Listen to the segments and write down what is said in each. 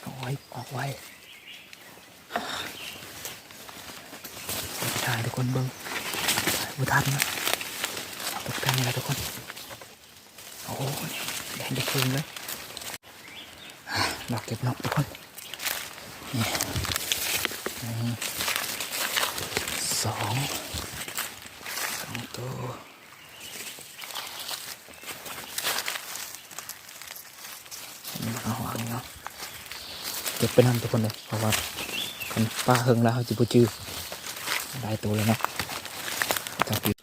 เอาไว้ออกไว้ถ่ายทุกคนเบิ้งถ่ายบุทันนะตกกันเลยทุกคน โอ้โหแดงจะคืนเลยอะนกเก็บนกทุกคนนี่หนึ่งสองสองตัวนี่ เอาวางเนาะเก็บไปนำทุกคนเลยเพราะว่าคันป้าเฮิงแล้วเขาจะบูจือได้ตัวเลยเนาะจับอยู่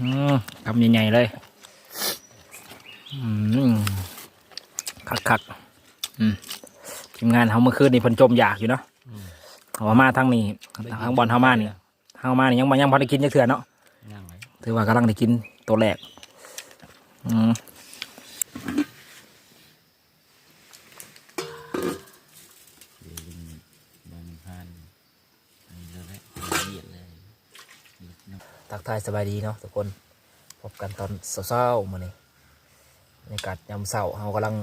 อืมทำใหญ่ๆเลยอืมคักคักๆอืมทีมงานเขาเมื่อคืนนี่เพิ่นจมอยากอยู่เนาะเขาว่ามาทางนี้ทางบอลเขามานี่เขามานี่ยังบ่ยังพอได้กินจักเถื่อเนาะนั่งไว้ถือว่ากำลังได้กินตัวแรกอืม เดี๋ยวยิงบางพันอันนี้เราได้ละเอียดเลยนก ทายสบายดีเนาะทุกคนพบกันตอนเช้าๆมื้อนี้บรรยากาศยามเช้าเขากำลัง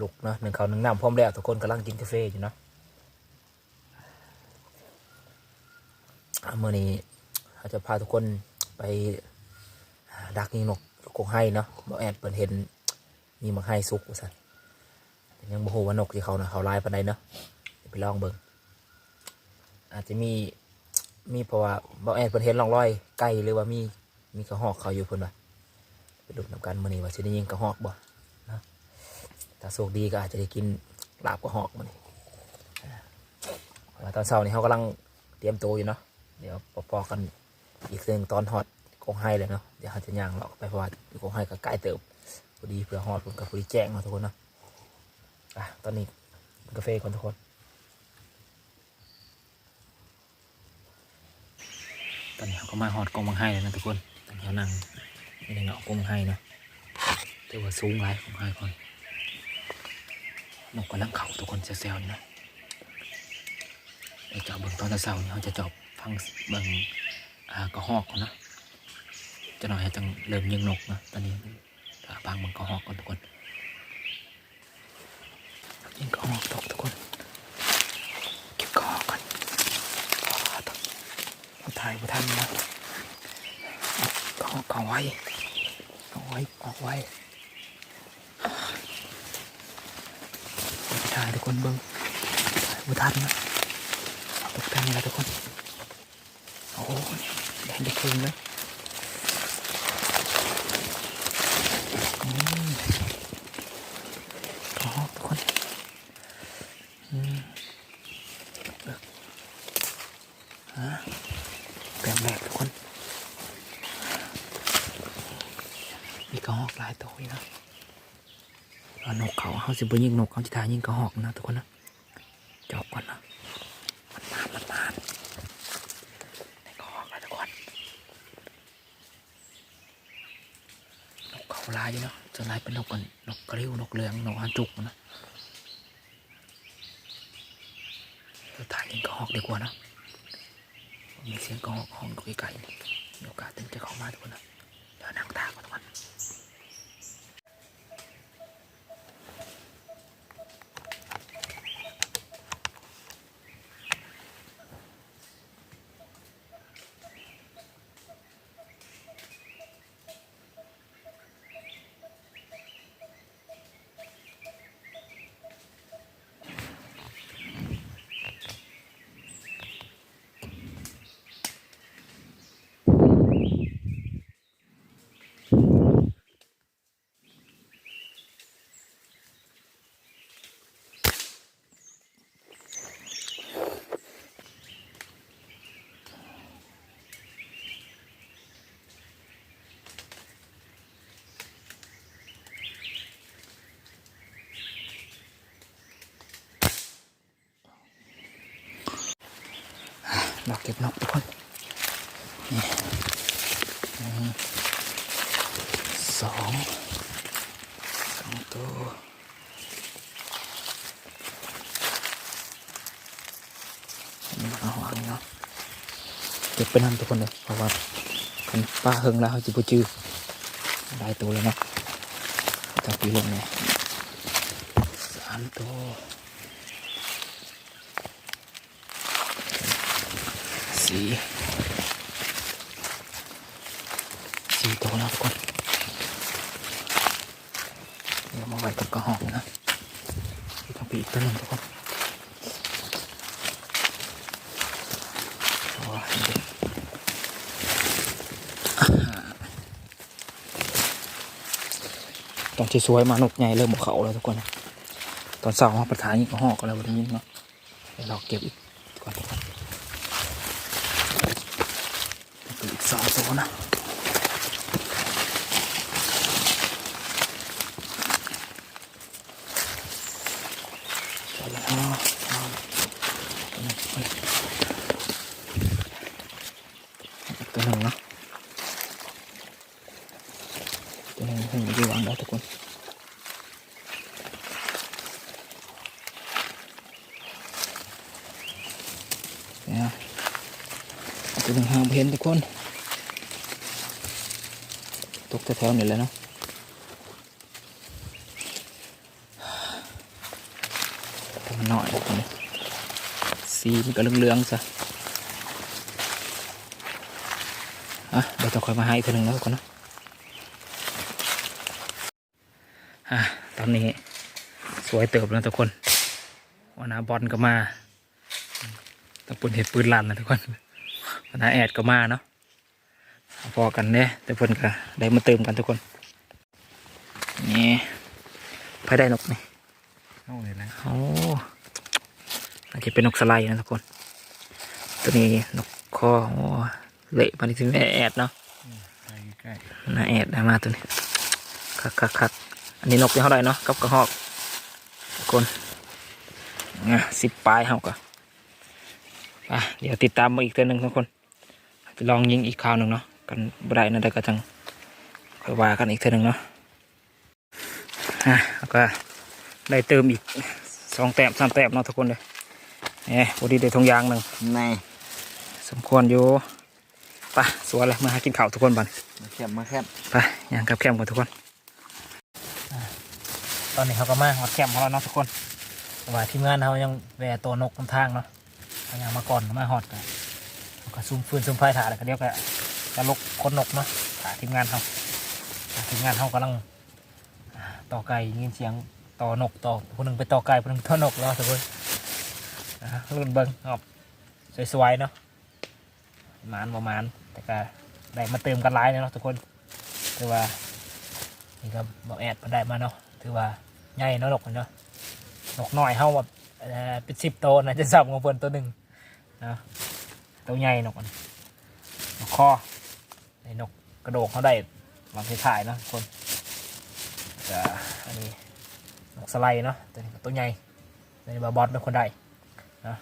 ลุกเนาะหนึ่งเขาหนึ่งน้ำพร้อมแล้วทุกคนกำลังกินกาแฟอยู่เนาะอ่ามื้อนี้เขาจะพาทุกคนไปดักยิงนกกงไห้เนาะบ่แอดเปิดเห็นมีมักไห้สุกว่าสันยังบ่ฮู้ว่านกที่เขานะเขาลายปานใดเนาะไปลองเบิ่งอาจจะมี มีเพราะว่าบ่แอนเพิ่นเห็นร่องรอยไก่หรือว่ามีมีกระหอกเขาอยู่เพิ่นว่าไปดูนำกันมื้อนี้ว่าสิได้ยิงกระหอกบ่นะถ้าโชคดีก็อาจจะได้กินลาบกระหอกมื้อนี้อ่าว่าตอนเช้านี้เขากำลังเตรียมตัวอยู่เนาะเดี๋ยวพอๆกันอีกเรื่องตอนฮอดกงไห้เลยเนาะเดี๋ยวเขาจะย่างเลาะไปเพราะว่ากงไห้ก็ใกล้เติบพอดีเพื่อฮอดเพิ่นก็พอดีแจ้งเนาะทุกคนเนาะอะตอนนี้กินกาแฟก่อนทุกคน ตอนนี้เขาก็มาหอดกองมังไห้แล้วนะทุกคนตอนนี้เขานั่งในเงากองมังไห้เนาะแต่ว่าสูงหลายกองไห้ก่อนนกกำลังเขาทุกคนเซลล์นี่นะไอ้เจอบเบิ่งตอนเช้าๆนี่เขาจะจอบฟังเบิ่งอ่ากระหอกก่อนนะจะหน่อยจังเริ่มยิงนกนะตอนนี้อ่าบางเบิ่งกระหอกก่อนทุกคนยิงกระหอกตกทุกคนเก็บกระหอกก่อน ถ่ายผู้ท่านนะก็ก็ไว้เอาไว้เอาไว้ถ่ายทุกคนเบิ้งถ่ายบุทันนะตกแต่งอะไรทุกคน โอ้โหแดงจะคืนเลยอืมอ๋อทุกคนอืมเบิกฮะ แบบแรกทุกคน มีกระหอกหลายตัวอยู่นะเอานก เขาสิบยิงนกเขาจะทายยิงกระหอกนะทุกคนนะจอบก่อนนะมันมามันมาในกระหอกเลยทุกคนนกเขาลายอยู่เนาะจะลายเป็นนกกันนกกระริ้วนกเหลืองนกฮันจุกนะจะทายยิงกระหอกดีกว่านะมีเสียงกองห้องไกลๆมีโอกาสถึงจะเข้ามาทุกคนนะเดี๋ยวนั่งตาก่อน ทุกคนนอกเก็บนกทุกคนนี่หนึ่งสองสองตัวนี่เอาวางเนาะเก็บไปนำทุกคนเลยเพราะว่าคันป้าเฮิงแล้วเขาจะบูจือได้ตัวเลยเนาะจับปีลงเนี่ยามตัว สีสี่ตัวแล้วทุกคนเดี๋ยวมาไว้กับกระหองนะต้องปีกตัวหนึ่งทุกคนโอ้ยเด็กต้องที่สวยมานกใหญ่เริ่มบกเขาแล้วทุกคนนะตอนเสาร์มาประทานนี่ก็หอกกันแล้ววันนี้เนาะเดี๋ยวเราเก็บอีกก่อนทุกคนเก็บอีกสองตัว นะตัวละห้าห้าตัวหนึ่งเนะตัวหนึ่งถึงจะวางได้ทุกคนเนี่ยตัวหนึ่งห้ามเห็นทุกคน แถวๆนี่เลยเนาะหน่อยนี่สีมันก็เหลืองๆซะอะเดี๋ยวจะคอยมาให้อีกทีนึงแล้วก่อนเนาะอะตอนนี้สวยเติบแล้วทุกคนวันนาบอลก็มาตะปุ่นเห็ดปืนลั่นนะทุกคนวันนาแอดก็มาเนาะ พอกันเนี่ยแต่เพิ่นก็ได้มาเติมกันทุกคนนี่ไปได้นกนี่เข้าเลยนะโอ้อาจจะเป็นนกสไลด์นะทุกคน ตัวนี้นกคอโอ้เละมันที่แม่แอดเนาะใกล้ใกล้น่าแอดได้มาตัวนี้คักคักคักอันนี้นกที่เท่าไหร่เนาะกับกระหอกทุกคนอะสิบปลายเท่ากันอะเดี๋ยวติดตามมาอีกตัวหนึ่งทุกคนไปลองยิงอีกคราวหนึ่งเนาะ กันบได้นะได้ก็จังค่อยว่ากันอีกตัวหนึ่งเนาะอะแล้วก็ได้เติมอีกสองแต้มสามแต้มเนาะทุกคนเลยเนี่ยพอดีได้ทงยางหนึ่งในสมควรอยู่ไปสวยเลยมาหากินข้าวทุกคนบันมาแคบมาแคบไปย่างกับแคมป์กันทุกคน ตอนนี้เขาก็มาหอดแคมป์ของเราเนาะทุกคนแต่ว่าทีมงานเขายังแวะตัวนกนำทางเนาะเขายังมาก่อนมาหอดกันเขาก็ซุ่มฟืนซุ่มไฟถ่ายแล้วก็เดี๋ยวก็ จะลกคนนกเนาะทีมงานเขาทีมงานเขากำลังต่อไก่ยินเสียงต่อนกต่อคนหนึ่งไปต่อไก่คนหนึ่งต่อนกแล้วทุกคนรุ่นเบิ้งครับสวยๆเนาะหมานประมาณแต่ก็ได้มาเติมกันหลายเนาะทุกคนถือว่านี่ก็บอกแอดมาได้มาเนาะถือว่าใหญ่เนาะนกมันเนาะนกน้อยเฮาแบบเป็นสิบตัวนะจะสับของเพิ่นตัวหนึ่งนะตัวใหญ่นกมันนกคอ ในนกกระโดกเขาได้วางถ่ายนะคนก็อันนี้นกสไลด์เนาะตัวนี้ตัวใหญ่ตัวนี้บาบอสเป็นคนได้นะ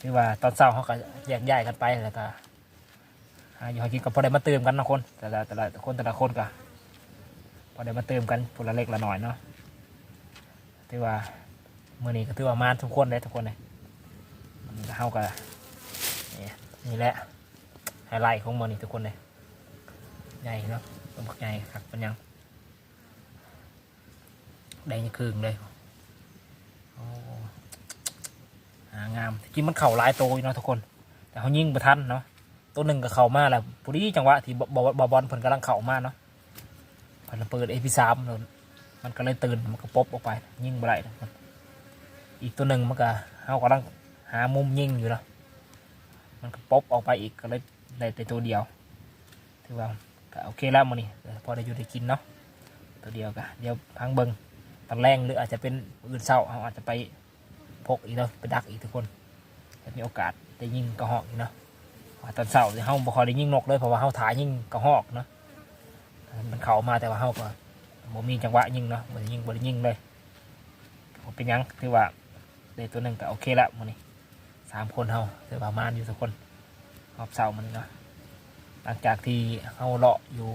ถือว่าตอนเช้าเขาก็แยกย้ายกันไปแล้วก็อยู่หากินกับพอได้มาเติมกันนะคนแต่ละแต่ละคนแต่ละคนก็พอได้มาเติมกันคนละเล็กละหน่อยเนาะถือว่ามื่อนี้ก็ถือว่ามาทุกคนเลยทุกคนเลยเข้ากันนี่แหละไฮไลท์ของมื่อนี้ทุกคนเลย ใหญ่เนาะต้นบักใหญ่ครับเป็นยังแดงยังคืนเลยงามจริงมันเข่าหลายโตอยู่เนาะทุกคน แต่เขายิ่งประทันเนาะตัวหนึ่งก็เข่ามาแล้วพอดีจังหวะที่บอบอบอลเพิ่นกำลังเข่ามาเนาะพอเราเปิดเอพีสามมันก็เลยตื่นมันก็ปบออกไป ยิงได้นะมันอีกตัวหนึ่งมันก็เขากำลังหามุมยิงอยู่แล้วมันก็ปบออกไปอีกก็เลยได้แต่ตัวเดียวถือว่า ก็โอเคแล้วมันนี่พอได้อยู่ได้กินเนาะตัวเดียวก็เดี๋ยวพังเบิงตอนแรงหรืออาจจะเป็นอื่นเศร้าเขาอาจจะไปพกอีกเนาะไปดักอีกทุกคนจะมีโอกาสได้ยิงกระหอกอีกเนาะตอนเศร้าเนี่ยเขาบ่คอยได้ยิงนกเลยเพราะว่าเขาถ่ายยิงกระหอกเนาะมันเข้ามาแต่ว่าเฮาก็บ่มีจังหวะยิงเนาะบ่ได้ยิงบ่ได้ยิงเลยบ่เป็นยังถือว่าได้ตัวหนึ่งก็โอเคละมื้อนี้สามคนเฮาถือว่ามานอยู่สักคนรอบเสาร์มันเนาะ ลังจากที่เฮาเลาะอยู่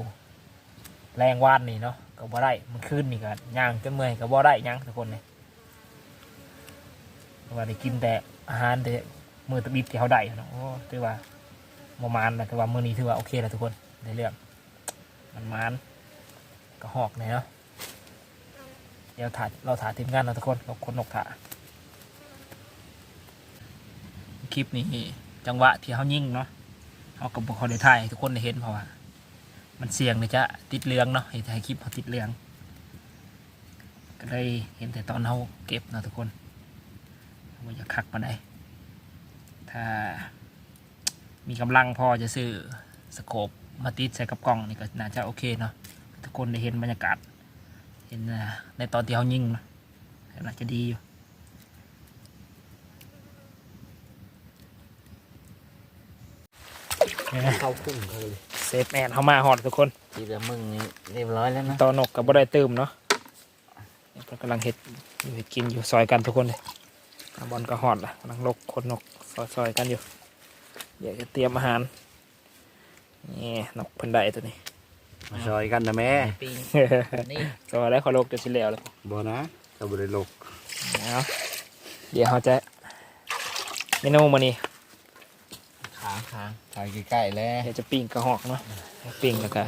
แรงว่านนี่เนาะก็บ่ได้มันขึ้นนี่ก็ย่างจนเมื่อยก็บ่ได้หยังทุกคนนี่เพราะว่าได้กินแต่อาหารแต่มือตะบิดที่เฮาได้เนาะโอ้ถือว่าบ่มานนะแต่ว่ามื้อนี้ถือว่าโอเคแล้วทุกคนได้เรื่องมันมันก็หอกเลยเนาะเดี๋ยวถ่ายเราถ่ายทีมงานนะทุกคนกับคนนกถ่าคลิปนี้จังหวะที่เขายิ่งเนาะ เขากับบุคคลในไทยให้ทุกคนได้เห็นเพราะว่า มันเสี่ยงเลยจะติดเรืองเนาะให้ถ่ายคลิปเขาติดเรือง ก็ได้เห็นแต่ตอนเขาเก็บเนาะทุกคนว่าจะคักมาได้ ถ้ามีกำลังพอจะซื้อสโคปมาติดใส่กับกล้องนี่ก็น่าจะโอเคเนาะทุกคนได้เห็นบรรยากาศ เห็นในตอนที่เขายิงนะน่าจะดีอยู่ เข้ากุ้งเขาเลยเซฟแมนเขามาหอดทุกคนทีเดียวมึงนี่เรียบร้อยแล้วนะตอนนกกับบ่ได้เติมเนาะเพิ่นกำลังเห็ดอยู่เห็ดกินอยู่ซอยกันทุกคนเลยอาบอลก็หอดละกำลังลกคนนกซอยซอยกันอยู่อยากจะเตรียมอาหารนี่นกเพิ่นได้ตัวนี้มาซอยกันนะแม่ปีนี่ซอยแล้วเขาลกจะสิแล้วเลยบ่นะกับบริโลกเอาเดี๋ยวเขาจะเมนูมานี่ ขาขาถ่ายใกล้ๆแล้วเดี๋ยวจะปิ้งกระหอกเนาะปิ้งแล้วก็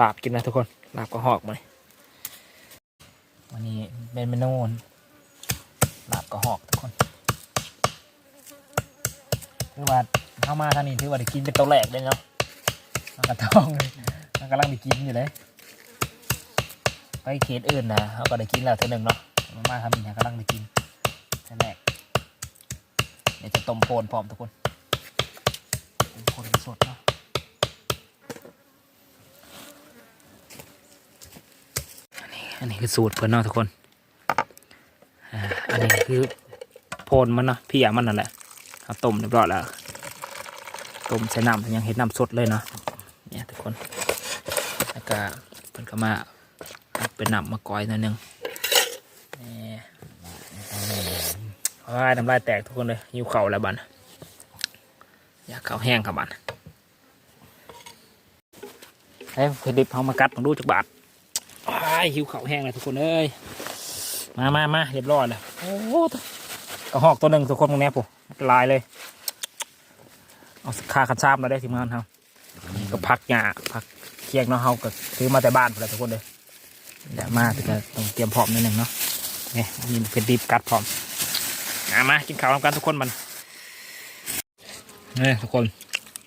ลาบกินนะทุกคนลาบกระหอกมานี่วันนี้เป็นเมนูลาบกระหอกทุกคนคือว่าเข้ามาทางนี้ถือว่าได้กินเป็นตัวแรกเลยเนาะมันกระท้องเลยมันกำลังได้กินอยู่เลยไปเขตอื่นนะเขาก็ได้กินแล้วเท่านึงเนาะมามาทำอีกนะกำลังได้กินเท่าแรกเดี๋ยวจะต้มโพนพร้อมทุกคนต้มโพนสดนะอันนี้อันนี้คือสูตรเพื่อนเนาะทุกคนอ่าอันนี้คือโพนมันนะเพี่ยมันนั่นแหละเอาต้มเรียบร้อยแล้วต้มใส่น้ำยังเห็นน้ำสดเลยเนาะเนี่ยทุกคนแล้วก็เพิ่นก็มาเป็นน้ำมาก้อยน่อยหนึง ว้ายน้ำลายแตกทุกคนเลยหิวเข่าแล้วบันอยากเข่าแห้งครับบัดเฮ้ยเพดิบเขามากัดมาดูจักบาทว้ายหิวเข่าแห้งเลยทุกคนเอ้ยมามามาเรียบร้อยแล้วโอ้โหกระหอกตัวหนึ่งทุกคนตรงนี้ผมลายเลย เอาคาคันชามมาได้ทีมงานครับก็พักหญ้าพักเคียงเนาะเฮาก็ซื้อมาแต่บ้านพอแล้วทุกคนเลยเดี๋ยวมาแต่ต้องเตรียมพร้อมนิดหนึ่งเนาะนี่มีเป็นดิบกัดพร้อม มามากินข้าวทำกันทุกคนมันนี่ทุกคน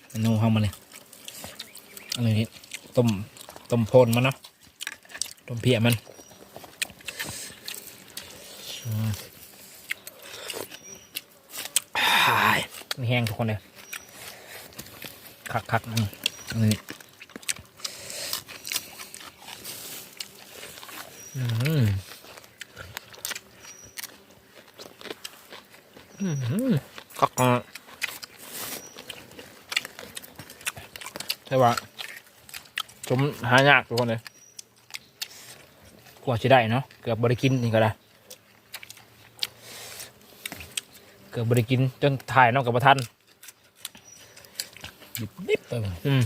เมนูเฮามาเลยอันนี้ต้มต้มโพนมันเนาะต้มเพียมันอืมอ้ายมันแห้งทุกคนเลยคักคักๆนี่นี่อืมอืมคักอะใช่ปะ ชมหายากทุกคนเลยกว่าจะได้เนาะเกือบบริกินนี่ก็ได้เกือบบริกินจนถ่ายนอกกับประทันดิบไปหมดอืม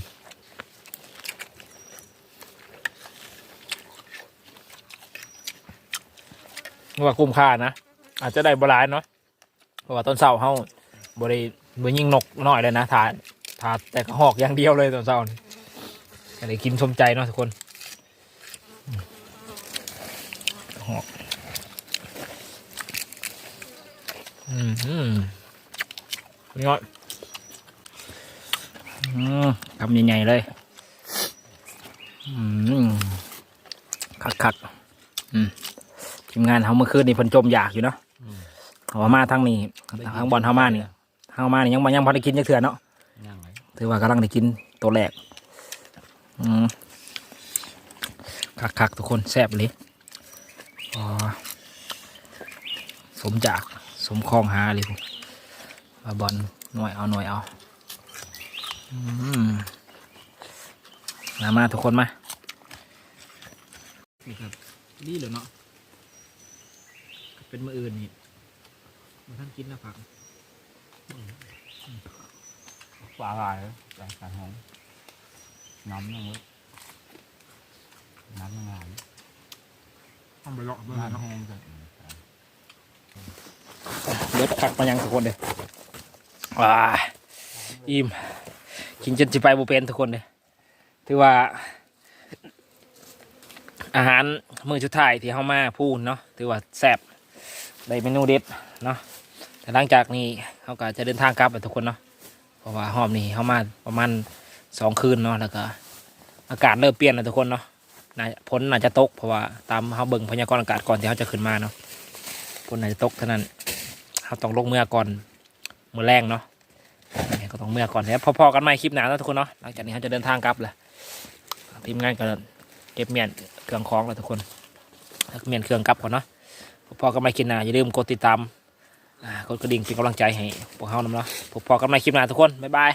ว่าคุ้มค่านะ อาจจะได้บหลายเนาะเพราะว่าต้นเสาเฮาบริบริยิงนกน้อยเลยนะทาทายแต่กระหอกอย่างเดียวเลยต้นเสานี่ ก็ได้กินสมใจเนาะทุกคนอืมกระหอกอืมอืมนี่อยอืมทำใหญ่ๆเลย อืมคักคักๆอืมทีมงานเขาเมื่อคืนนี่เพิ่นจมอยากอยู่เนาะเขาว่ามาทางนี้ทางบอลเขามานี่ทางมานี่ยังมายังพอได้กินจักเถื่อเนาะย่างไรถือว่ากำลังได้กินตัวแรกอืม คักคักๆทุกคนแซ่บเลยอ๋อสมจากสมคลองหาเลยผมว่าบอลหน่วยเอาหน่วยเอาอืมมามาทุกคนมานี่ครับดีเลยเนาะเป็นมืออื่นนี่มาท่านกินนะผักปลาลายปลาสายหง น้ำยังเว้ยน้ำยังไงทำไปหลอกเบิ่งน้ำเนาะแห้งจ้ะเด็ดผักมายังทุกคนเลยว้าอิ่มกินจนจิไปบุเป็นทุกคนเลยถือว่า อาหารมือชุดท้ายที่เข้ามาพูนเนาะถือว่าแซ่บได้เมนูเด็ดเนาะแต่หลังจากนี้เขาก็จะเดินทางกลับแล้วทุกคนเนาะเพราะว่าหอมนี่เข้ามาประมาณ สองคืนเนาะแล้วก็อากาศเริ่มเปลี่ยนแล้วทุกคนเนาะน่าฝนน่าจะตกเพราะว่าตามเขาเบิ่งพยากรณ์อากาศก่อนที่เขาจะขึ้นมาเนาะฝนน่าจะตกเท่านั้นเขาต้องลงเมื่อก่อนเมื่อแรงเนาะก็ต้องเมื่อก่อนแล้วพอๆกันใหม่คลิปหนาแล้วทุกคนเนาะหลังจากนี้เขาจะเดินทางกลับแหละทีมงานก็เก็บเมียนเครื่องของแล้วทุกคนแล้วก็เมียนเครื่องกลับก่อนเนาะพอๆกันใหม่คลิปหน้าอย่าลืมกดติดตามอ่ากดกระดิ่งเป็นกำลังใจให้พวกเขานำเนาะพอๆกันใหม่คลิปหนาทุกคนบ๊ายบาย